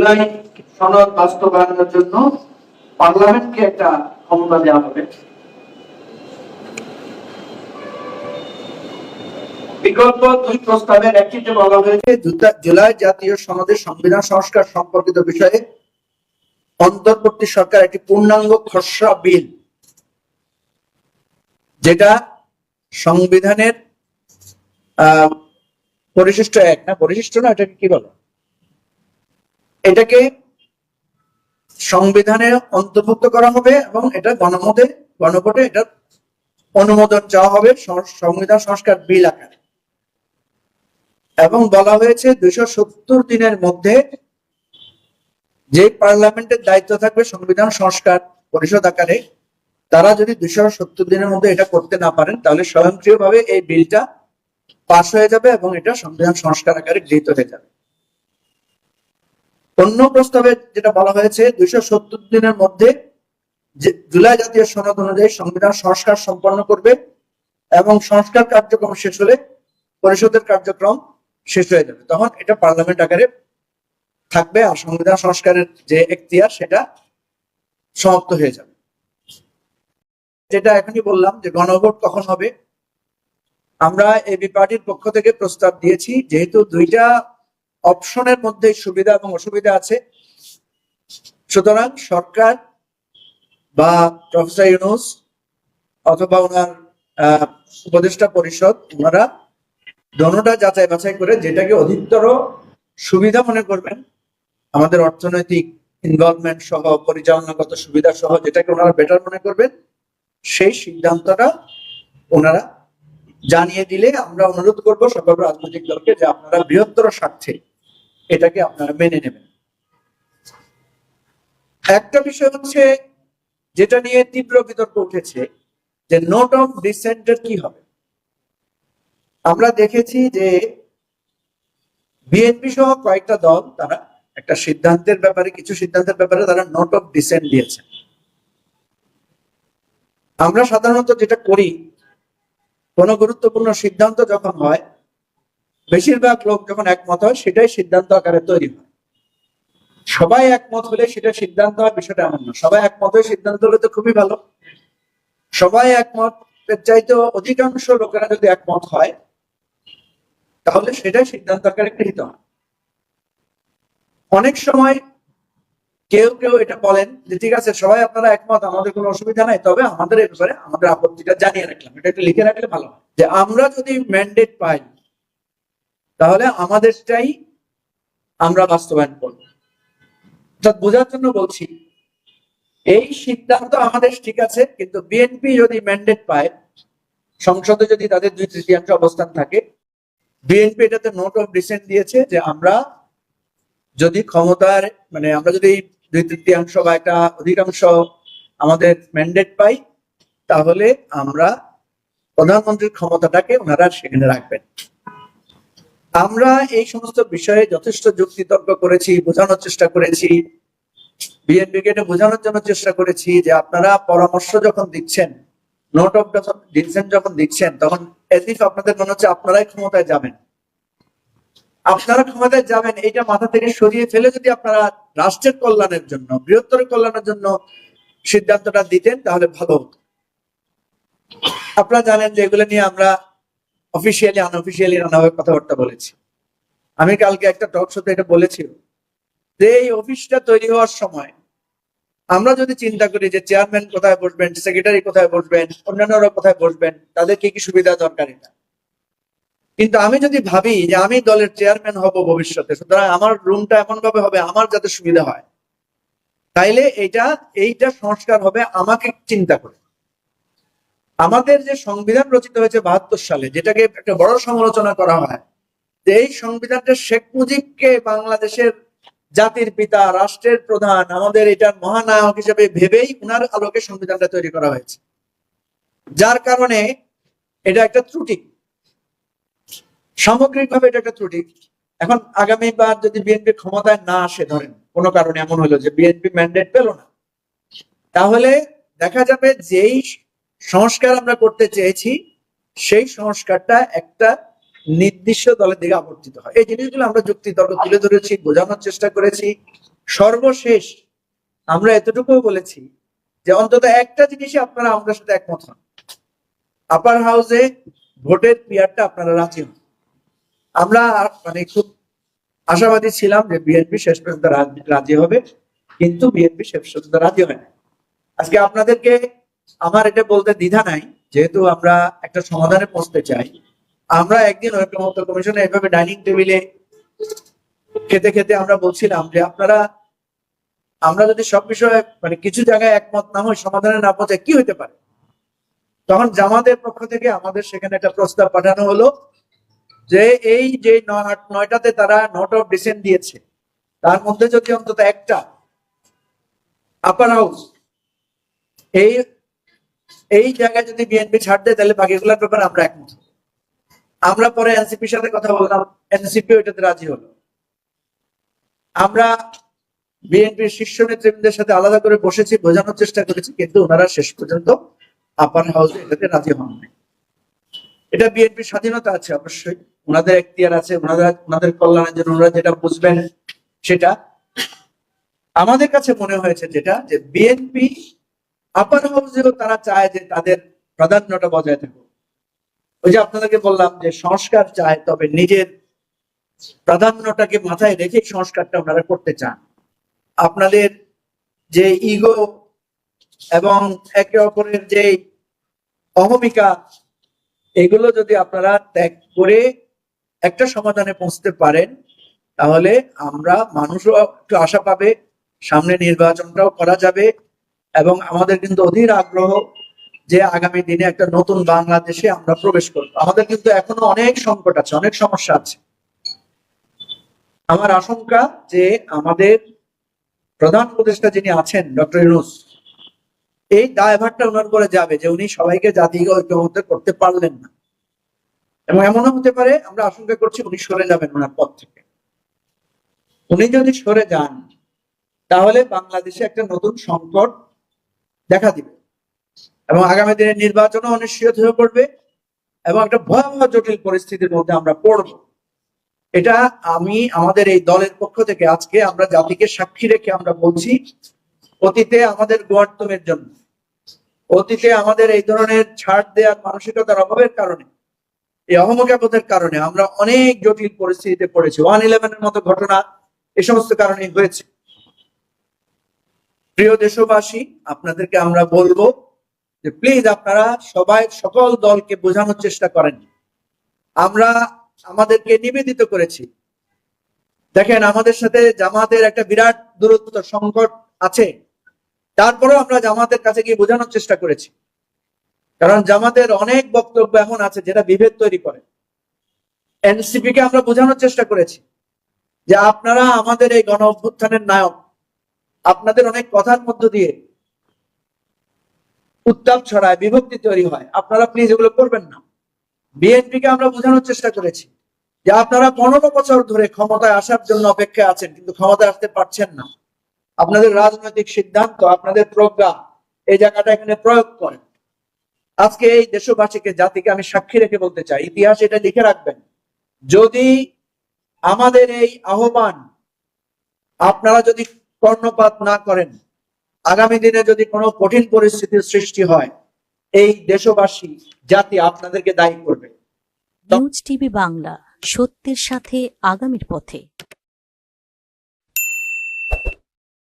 জুলাই সনদ বাস্তবায়নের জন্য পার্লামেন্টকে একটা ক্ষমতা দেওয়া হবে। বিকল্প দুই প্রস্তাবের একটিতে বলা হয়েছে জুলাই জাতীয় সনদের সংবিধান সংস্কার সম্পর্কিত বিষয়ে অন্তর্বর্তী সরকার একটি পূর্ণাঙ্গ খসড়া বিল, যেটা সংবিধানের পরিশিষ্ট এক না? পরিশিষ্ট না? এটাকে কি বলে? এটাকে সংবিধানে অন্তর্ভুক্ত করা হবে এবং এটা গণমতে, গণভোটে এটা অনুমোদন চাওয়া হবে সংবিধান সংস্কার বিল আকারে। এবং বলা হয়েছে দুইশো সত্তর দিনের মধ্যে যে পার্লামেন্টের দায়িত্ব থাকবে সংবিধান সংস্কার পরিষদ আকারে, তারা যদি দুইশো সত্তর দিনের মধ্যে এটা করতে না পারেন, তাহলে স্বয়ংক্রিয়ভাবে এই বিলটা পাশ হয়ে যাবে এবং এটা সংবিধান সংস্কার আকারে গৃহীত হয়ে যাবে। অন্য প্রস্তাবে যেটা বলা হয়েছে, দুইশো সত্তর দিনের মধ্যে জুলাই জাতীয় সনদ অনুযায়ী সংবিধান সংস্কার সম্পন্ন করবে এবং সংস্কার কার্যক্রম শেষ হলে পরিষদের কার্যক্রম শেষ হয়ে যাবে। তখন এটা পার্লামেন্ট আকারে থাকবে আর সংবিধান সংস্কারের যে এখতিয়ার, সেটা সমাপ্ত হয়ে যাবে। যেটা এখনই বললাম যে গণভোট কখন হবে, আমরা এবি পার্টির পক্ষ থেকে প্রস্তাব দিয়েছি, যেহেতু দুইটা অপশনের মধ্যে সুবিধা এবং অসুবিধা আছে। সুতরাং সরকার বা প্রফেসর ইউনুস অথবা ওনার উপদেষ্টা পরিষদ, ওনারা দোনোটা যাচাই বাছাই করে যেটাকে অধিকতর সুবিধা মনে করবেন, আমাদের অর্থনৈতিক ইনভলভমেন্ট সহ, পরিচালনাগত সুবিধা সহ, যেটাকে ওনারা বেটার মনে করবেন, সেই সিদ্ধান্তটা ওনারা জানিয়ে দিলে আমরা অনুরোধ করব সকল রাজনৈতিক দলকে যে আপনারা বৃহত্তর স্বার্থে এটাকে আপনারা মেনে নেবেন। একটা বিষয় হচ্ছে, যেটা নিয়ে তীব্র বিতর্ক উঠেছে, যে নোট অফ ডিসেন্টের কি হবে? আমরা দেখেছি যে বিএনপি সহ কয়েকটা দল, তারা একটা সিদ্ধান্তের ব্যাপারে, কিছু সিদ্ধান্তের ব্যাপারে তারা নোট অফ ডিসেন্ট দিয়েছে। আমরা সাধারণত যেটা করি, কোনো গুরুত্বপূর্ণ সিদ্ধান্ত যখন হয় বেশিরভাগ লোক যখন একমত হয়, সেটাই সিদ্ধান্ত আকারে তৈরি হয়। সবাই একমত হলে সেটা সিদ্ধান্ত হয় বিষয়টা এমন না। সবাই একমত হয়ে সিদ্ধান্ত হলে তো খুবই ভালো। সবাই একমত চাইতে অধিকাংশ লোকেরা যদি একমত হয়, তাহলে সেটাই সিদ্ধান্ত আকারে গৃহীত হয়। অনেক সময় কেউ কেউ এটা বলেন যে, ঠিক আছে, সবাই আপনারা একমত, আমাদের কোনো অসুবিধা নাই, তবে আমাদের এ ব্যাপারে আমাদের আপত্তিটা জানিয়ে রাখলাম। এটা একটু লিখে রাখলে ভালো। যে আমরা যদি ম্যান্ডেট পাই তাহলে আমাদেরটাই আমরা বাস্তবায়ন করব। অর্থাৎ বোঝার জন্য বলছি, এই সিদ্ধান্ত আমাদের ঠিক আছে, কিন্তু বিএনপি যদি ম্যান্ডেট পায়, সংসদে যদি তাদের দুই তৃতীয়াংশ অবস্থান থাকে, বিএনপি এটাতে নোট অফ ডিসেন্ট দিয়েছে যে আমরা যদি ক্ষমতার মানে আমরা যদি দুই তৃতীয়াংশ বা একটা অধিকাংশ আমাদের ম্যান্ডেট পাই, তাহলে আমরা প্রধানমন্ত্রীর ক্ষমতাটাকে ওনারা সেখানে রাখবেন। আমরা এই সমস্ত বিষয়ে যথেষ্ট যুক্তি তর্ক করেছি, বোঝানোর চেষ্টা করেছি। বিএনপিকে এটা বোঝানোর জন্য চেষ্টা করেছি যে আপনারা পরামর্শ যখন দিচ্ছেন নোট অফ ডিসেন্ট যখন দিচ্ছেন, তখন এদিক আপনাদের মনে হচ্ছে আপনারাই ক্ষমতায় যাবেন। আপনারা ক্ষমতায় যাবেন, এইটা মাথা থেকে সরিয়ে ফেলে যদি আপনারা রাষ্ট্রের কল্যাণের জন্য, বৃহত্তর কল্যাণের জন্য সিদ্ধান্তটা দিতেন, তাহলে ভালো হতো। আপনারা জানেন যে এগুলো নিয়ে আমরা অফিসিয়ালি আনঅফিসিয়ালি নানাভাবে কথাবার্তা বলেছি। আমি কালকে একটা টক শোতে এটা বলেছি। যে এই অফিসটা তৈরি হওয়ার সময় আমরা যদি চিন্তা করি যে চেয়ারম্যান কোথায় বসবেন সেক্রেটারি কোথায় বসবেন, অন্যান্যরা কোথায় বসবেন, তাদের কি কি সুবিধা দরকার এটা? কিন্তু আমি যদি ভাবি যে আমি দলের চেয়ারম্যান হব ভবিষ্যতে, সুতরাং আমার রুমটা এমন ভাবে হবে, আমার যাতে সুবিধা হয়, তাইলে এটা এইটা সংস্কার হবে আমাকে চিন্তা করে। আমাদের যে সংবিধান রচিত হয়েছে বাহাত্তর সালে, যেটাকে একটা বড় সমালোচনা করা হয়, যে এই সংবিধানটা শেখ মুজিবকে বাংলাদেশের জাতির পিতা, রাষ্ট্রের প্রধান, আমাদের এটার মহানায়ক হিসেবে ভেবেই উনার আলোকে সংবিধানটা তৈরি করা হয়েছে। যার কারণে এটা একটা ত্রুটি। সামগ্রিকভাবে এটা একটা ত্রুটি। এখন আগামীবার যদি বিএনপি ক্ষমতায় না আসে, ধরেন, কোনো কারণে এমন হলো যে বিএনপি ম্যান্ডেট পেল না, তাহলে দেখা যাবে যেই সংস্কার আমরা করতে চেয়েছি, সেই সংস্কারটা একটা নির্দিষ্ট দলের দিকে আবর্তিত হয়। এই জিনিসগুলো আমরা যুক্তি তর্ক তুলে ধরেছি, বোঝানোর চেষ্টা করেছি। সর্বশেষ আমরা এতটুকু বলেছি যে অন্তত একটা জিনিসই আপনারা আমাদের সাথে একমত হন। আপার হাউসে ভোটের পিয়ারটা আপনারা রাজি হন। আমরা মানে খুব আশাবাদী ছিলাম যে বিএনপি শেষ পর্যন্ত রাজি- হবে, কিন্তু বিএনপি শেষ পর্যন্ত রাজি হয় না আজকে আপনাদেরকে আমার এটা বলতে দ্বিধা নাই, যেহেতু আমরা একটা সমাধানে পৌঁছতে চাই। আমরা একদিন ঐক্যমত্য কমিশনে এভাবে ডাইনিং টেবিলে খেতে খেতে আমরা বলছিলাম যে আপনারা, আমরা যদি সব বিষয়ে মানে কিছু জায়গায় একমত না হই, সমাধানে না পৌঁছায়, কি হতে পারে? তখন জামাতের পক্ষ থেকে আমাদের সেখানে একটা প্রস্তাব পাঠানো হলো যে এই যে নয়টাতে তারা নোট অফ ডিসেন্ট দিয়েছে, তার মধ্যে যদি অন্তত একটা আপার হাউস এই এই জায়গায় যদি বিএনপি ছাড় দেয়, তাহলে বাকিগুলোর ব্যাপারে আমরা একমত। আমরা পরে এনসিপির সাথে কথা বললাম এনসিপি ওইটাতে রাজি হলো। আমরা বিএনপির শীর্ষ নেতৃবৃন্দের সাথে আলাদা করে বসেছি, বোঝানোর চেষ্টা করেছি, কিন্তু ওনারা শেষ পর্যন্ত আপার হাউসে এটাতে রাজি হন এটা বিএনপির স্বাধীনতা আছে অবশ্যই, ওনাদের এখতিয়ার আছে ওনারা ওনাদের কল্যাণের জন্য ওনারা যেটা বুঝবেন সেটা। আমাদের কাছে মনে হয়েছে যেটা, যে বিএনপি আপার হাউসেও তারা চায় যে তাদের প্রাধান্যটা বজায় থাকুক। ওই যে আপনাদেরকে বললাম যে সংস্কার চায়, তবে নিজের প্রাধান্যটাকে মাথায় রেখে সংস্কারটা ওনারা করতে চান। আপনাদের যে ইগো এবং একে অপরের যে অহমিকা, এগুলো যদি আপনারা ত্যাগ করে একটা সমাধানে পৌঁছতে পারেন, তাহলে আমরা মানুষও একটু আশা পাবে, সামনে নির্বাচনটাও করা যাবে। এবং আমাদের কিন্তু অধীর আগ্রহ যে আগামী দিনে একটা নতুন বাংলাদেশে আমরা প্রবেশ করব। আমাদের কিন্তু এখনও অনেক সংকট আছে, অনেক সমস্যা আছে। আমার আশঙ্কা যে আমাদের প্রধান উপদেষ্টা যিনি আছেন, ডক্টর ইউনুস, এই দায়ভারটা ওনার করে যাবে যে উনি সবাইকে জাতিকে ঐক্যবদ্ধ করতে পারলেন না। এবং এমনও হতে পারে, আমরা আশঙ্কা করছি উনি সরে যাবেন ওনার পদ থেকে। উনি যদি সরে যান, তাহলে বাংলাদেশে একটা নতুন সংকট দেখা দিবে। এবং আগামী দিনে নির্বাচনও অনিশ্চিত হয়ে পড়বে এবং একটা ভয়াবহ জটিল পরিস্থিতির মধ্যে আমরা পড়ব। এটা আমি আমাদের এই দলের পক্ষ থেকে আজকে আমরা জাতিকে সাক্ষী রেখে আমরা বলছি, অতীতে আমাদের গোয়ার্তমের জন্য, অতীতে আমাদের এই ধরনের ছাড় দেওয়ার মানসিকতার অভাবের কারণে, এই অহমকাবোধের কারণে আমরা অনেক জটিল পরিস্থিতিতে পড়েছি। ওয়ান ইলেভেনের মতো ঘটনা এ সমস্ত কারণে হয়েছে। প্রিয় দেশবাসী, আপনাদেরকে আমরা বলব যে প্লিজ আপনারা সবাই সকল দলকে বোঝানোর চেষ্টা করেন। আমরা আমাদেরকে নিবেদিত করেছি। দেখেন, আমাদের সাথে জামাতের একটা বিরাট দূরত্ব সংকট আছে। তারপরেও আমরা জামাতের কাছে গিয়ে বোঝানোর চেষ্টা করেছি। কারণ জামাতের অনেক বক্তব্য এমন আছে যেটা বিভেদ তৈরি করে। এনসিপি কে আমরা বোঝানোর চেষ্টা করেছি যে আপনারা আমাদের এই গণ অভ্যুত্থানের নায়ক। আপনাদের অনেক কথার মধ্য দিয়ে উত্তাপ ছড়ায়, বিভক্তি তৈরি হয়। আপনারা প্লিজ এগুলো করবেন না। বিএনপি কে আমরা বোঝানোর চেষ্টা করেছি যে আপনারা পনেরো বছর ধরে ক্ষমতায় আসার জন্য অপেক্ষায় আছেন, কিন্তু ক্ষমতায় আসতে পারছেন না। আপনাদের রাজনৈতিক সিদ্ধান্ত, আপনাদের প্রজ্ঞা এই জায়গাটা এখানে প্রয়োগ করেন আজকে এই দেশবাসীকে, জাতিকে আমি সাক্ষী রেখে বলতে চাই, ইতিহাস এটা লিখে রাখবেন। যদি আমাদের এই আহ্বান, আপনারা যদি কর্ণপাত না করেন। আগামী দিনে যদি কোনো কঠিন পরিস্থিতির সৃষ্টি হয়, এই দেশবাসী জাতি আপনাদেরকে দায়ী করবে। টিভি বাংলা, সত্যের সাথে আগামীর পথে।